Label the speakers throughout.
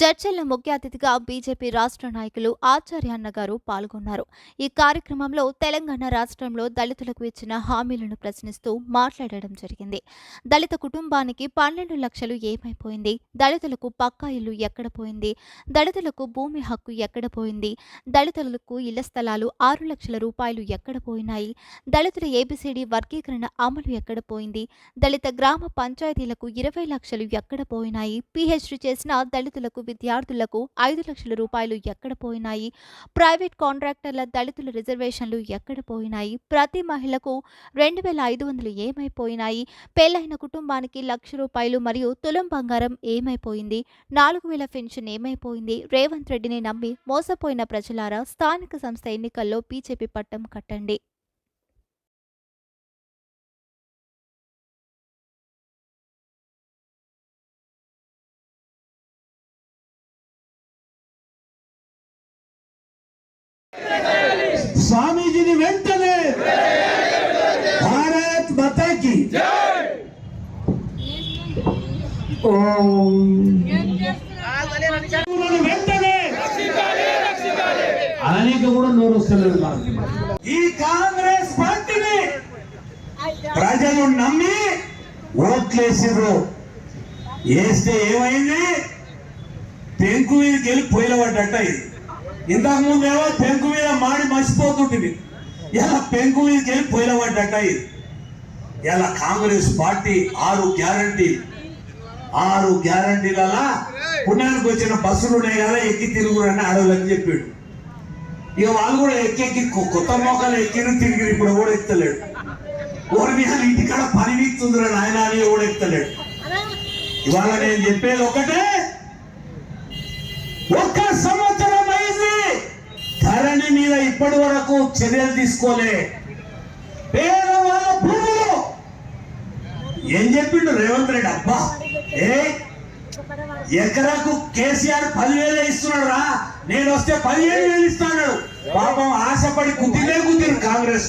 Speaker 1: జడ్చల్ల ముఖ్య అతిథిగా బీజేపీ రాష్ట్ర నాయకులు ఆచార్యాన్న గారు పాల్గొన్నారు. ఈ కార్యక్రమంలో తెలంగాణ రాష్ట్రంలో దళితులకు ఇచ్చిన హామీలను ప్రశ్నిస్తూ మాట్లాడడం జరిగింది. దళిత కుటుంబానికి పన్నెండు లక్షలు ఏమైపోయింది? దళితులకు పక్కా ఇల్లు ఎక్కడ పోయింది? దళితులకు భూమి హక్కు ఎక్కడ పోయింది? దళితులకు ఇళ్ళ స్థలాలు ఆరు లక్షల రూపాయలు ఎక్కడ పోయినాయి? దళితుల ఏబిసిడి వర్గీకరణ అమలు ఎక్కడ పోయింది? దళిత గ్రామ పంచాయతీలకు ఇరవై లక్షలు ఎక్కడ పోయినాయి? పిహెచ్డి చేసిన దళితులకు విద్యార్థులకు ఐదు లక్షల రూపాయలు ఎక్కడ పోయినాయి? ప్రైవేట్ కాంట్రాక్టర్ల దళితుల రిజర్వేషన్లు ఎక్కడ పోయినాయి? ప్రతి మహిళకు రెండు వేల ఐదు వందలు ఏమైపోయినాయి? పెళ్ళైన కుటుంబానికి లక్ష రూపాయలు మరియు తులం బంగారం ఏమైపోయింది? నాలుగు వేల పెన్షన్ ఏమైపోయింది? రేవంత్ రెడ్డిని నమ్మి మోసపోయిన ప్రజలారా స్థానిక సంస్థ ఎన్నికల్లో బీజేపీ పట్టం కట్టండి.
Speaker 2: స్వామీజీని వెంటనే భారత్ మాతాకి. ఓం. వెంటనే. అనేక కూడా నోరు వస్తలేదు ఈ కాంగ్రెస్ పార్టీని ప్రజలు నమ్మి ఓట్లేసిర్రు. వేస్తే ఏమైంది? పెంకు మీద వెళ్ళి పొయ్యిల పడ్డట్ట ఇది ఇంతకు ముందేమో పెంకు మీద మాడి మర్చిపోతుంటుంది. ఇలా పెంకు మీదకి వెళ్ళి పోయినవాడట ఇది? ఇలా కాంగ్రెస్ పార్టీ ఆరు గ్యారంటీ ఆరు గ్యారంటీలలో పుణ్యానికి వచ్చిన బస్సులు ఉన్నాయి కదా ఎక్కి తిరుగురని అడవులని చెప్పాడు. ఇక వాళ్ళు కూడా ఎక్కి ఎక్కి కొత్త మోకాలు ఎక్కిరు తిరిగి ఇప్పుడు కూడా ఎత్తలేడు ఓడి మీద ఇంటికాడ పని వీక్తుందిరా నాయన అని కూడా ఎత్తలేడు ఇవాళ నేను చెప్పేది ఒకటే ఇప్పటి వరకు చర్యలు తీసుకోలే. పేదవాళ్ళ భూములు. ఏం చెప్పిండు రేవంత్ రెడ్డి? అబ్బా ఏ? ఎకరాకు కేసీఆర్ పదివేలు ఇస్తున్నాడు రా. నేను వస్తే పదిహేను వేలు ఇస్తాడు పాపం ఆశపడి కుదిరే కుదిరు కాంగ్రెస్.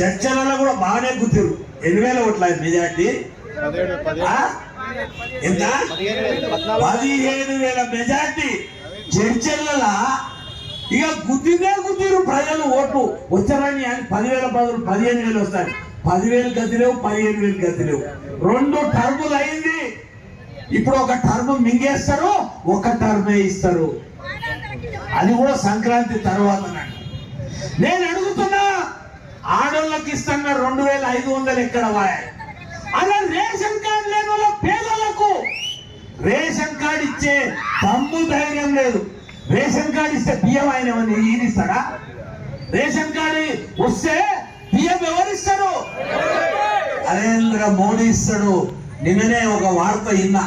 Speaker 2: చర్చలలో కూడా బాగానే కుదిరు. ఎన్ని వేల ఓట్ల మెజార్టీ ఎంత? పదిహేను వేల. మెజార్టీ. చర్చలలో ఇక గుద్దినే గుద్దిరు ప్రజలు ఓట్లు. వచ్చారని అని పదివేల బదులు పదిహేను వేలు వస్తాయి. పదివేలు గతి లేవు పదిహేను వేలు గతి లేవు. రెండు టర్ములు అయింది. ఇప్పుడు ఒక టర్మ్ మింగేస్తారు ఒక టర్మే ఇస్తారు. అది కూడా సంక్రాంతి తర్వాత నేను అడుగుతున్నా ఆడోళ్ళకి ఇస్తున్న రెండు వేల ఐదు వందలు ఎక్కడ అలా రేషన్ కార్డు లేని వాళ్ళ పేదలకు రేషన్ కార్డు ఇచ్చే తమ్ము ధైర్యం లేదు. రేషన్ కార్డు ఇస్తే బియ్యం ఆయన ఏమన్నా ఈయనిస్తాడా రేషన్ కార్డు వస్తే బియ్యం ఎవరిస్తారు నరేంద్ర మోడీ ఇస్తాడు. నిన్ననే ఒక వార్త విన్నా.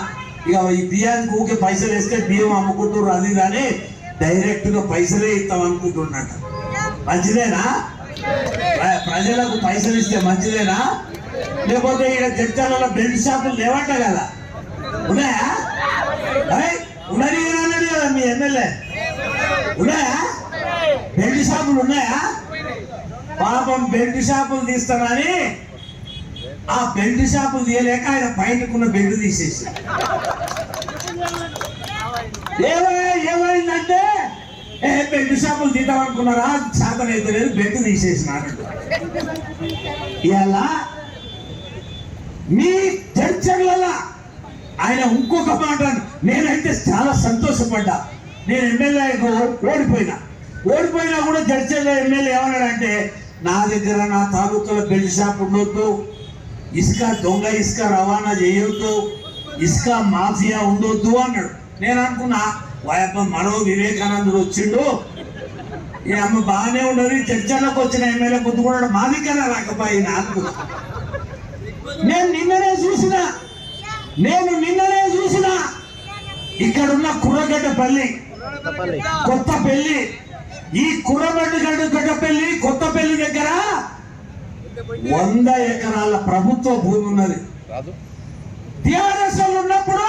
Speaker 2: ఇక ఈ బియ్యానికి ఊకే పైసలు వేస్తే బియ్యం అమ్ముకుంటారు అది కానీ డైరెక్ట్గా పైసలే ఇస్తాం అనుకుంటున్నట్ట మంచిదేనా? ప్రజలకు పైసలు ఇస్తే మంచిదేనా? లేకపోతే ఇక్కడ చర్చలలో బెల్ట్ షాపులు లేవంట కదా. ఉన్నాయా? ఏయ్, ఉన్నది కదా మీ ఎమ్మెల్యే. ఉన్నాయా? బెల్ట్ షాపులు ఉన్నాయా? పాపం బెల్ట్ షాపులు తీస్తానని ఆ బెల్ట్ షాపులు తీయలేక ఆయన పైనకున్న బెల్ట్ తీసేసి. ఏమైందంటే ఏ బెల్ట్ షాపులు తీద్దాం అనుకున్నారా శాతం అయితే లేదు బెల్ట్ తీసేసినారు. ఇలా మీ చర్చల ఆయన ఇంకొక మాట నేనైతే చాలా సంతోషపడ్డా. నేను ఎమ్మెల్యేకు ఓడిపోయినా. ఓడిపోయినా కూడా చర్చలో ఎమ్మెల్యే ఏమన్నాడంటే నా దగ్గర నా తాలూకాలో బెల్ట్ షాప్ ఉండొద్దు ఇసుక దొంగ ఇసుక రవాణా చేయొద్దు ఇసుక మాఫియా ఉండొద్దు అన్నాడు. నేను అనుకున్నా వాయప్ప మనో వివేకానందుడు వచ్చిండు. ఈ అమ్మ బాగానే ఉండదు చర్చలకు వచ్చిన ఎమ్మెల్యే గుర్తుకున్నాడు మా దగ్గర రాకపోయినా అనుకున్నా. నేను నిన్ననే చూసిన నేను నిన్ననే చూసిన ఇక్కడున్న కుర్రగడ్డపల్లి కొత్త పెళ్ళి ఈ కుర్రగడ్డ గడ్డపల్లి కొత్త పెళ్ళి దగ్గర వంద ఎకరాల ప్రభుత్వ భూమి ఉన్నది. టిఆర్ఎస్ ఉన్నప్పుడు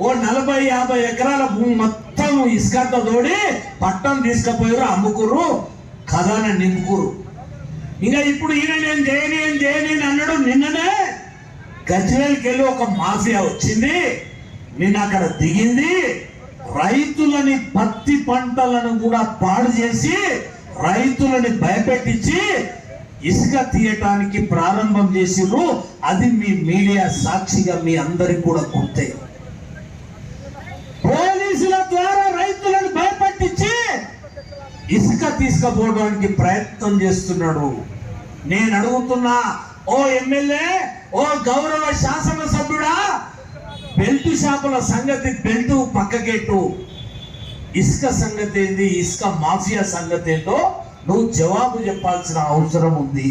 Speaker 2: ఓ నలభై యాభై ఎకరాల భూమి మొత్తం ఇసుకతో తోడి పట్టం తీసుకుపోయారు అమ్ముకుర్రు ఖజానా నింపుకురు ఇంకా ఇప్పుడు ఈయన నేను చేయని చేయని అని అన్నాడు. నిన్ననే గజ్వేల్కి వెళ్ళి ఒక మాఫియా వచ్చింది. నిన్న అక్కడ దిగింది. రైతులని పత్తి పంటలను కూడా పాడు చేసి రైతులని భయపెట్టించి ఇసుక తీయటానికి ప్రారంభం చేసిర్రు అది మీ మీడియా సాక్షిగా మీ అందరికి కూడా గుర్తే. పోలీసుల ద్వారా రైతులను భయపెట్టించి ఇసుక తీసుకుపోవడానికి ప్రయత్నం చేస్తున్నాడు. నేను అడుగుతున్నా ఓ ఎమ్మెల్యే ఓ గౌరవ శాసనసభ్యుడా బెల్ట్ షాపుల సంగతి బెల్ట్ పక్కకెట్టు ఇసుక సంగతి ఏంది ఇసుక మాఫియా సంగతి ఏంటో నువ్వు జవాబు చెప్పాల్సిన అవసరం ఉంది.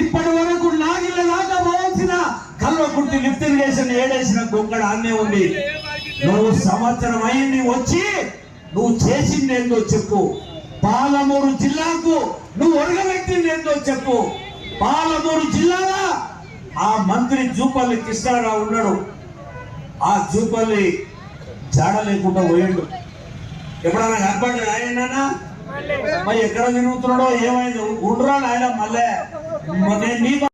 Speaker 2: ఇప్పటి వరకు నాగిళ్ళ లాగా పోవాల్సిన కల్వకుర్తి లిఫ్ట్ ఇరిగేషన్ ఏడేసిన గొంగడ అన్నే ఉంది. నువ్వు సంవత్సరం అయింది వచ్చి నువ్వు చేసింది ఏందో చెప్పు. పాలమూరు జిల్లాకు నువ్వు ఒరగబెట్టింది ఏందో చెప్పు. పాలమూరు జిల్లాల ఆ మంత్రి జూపల్లి కృష్ణారావు ఉన్నాడు. ఆ జూపల్లి జాడ లేకుండా పోయిండు. ఎప్పుడైనా కనపడ్డాడు ఆయన మరి ఎక్కడ తిరుగుతున్నాడో ఏమైంది? ఉండరా ఆయన మళ్ళీ. నేను నీ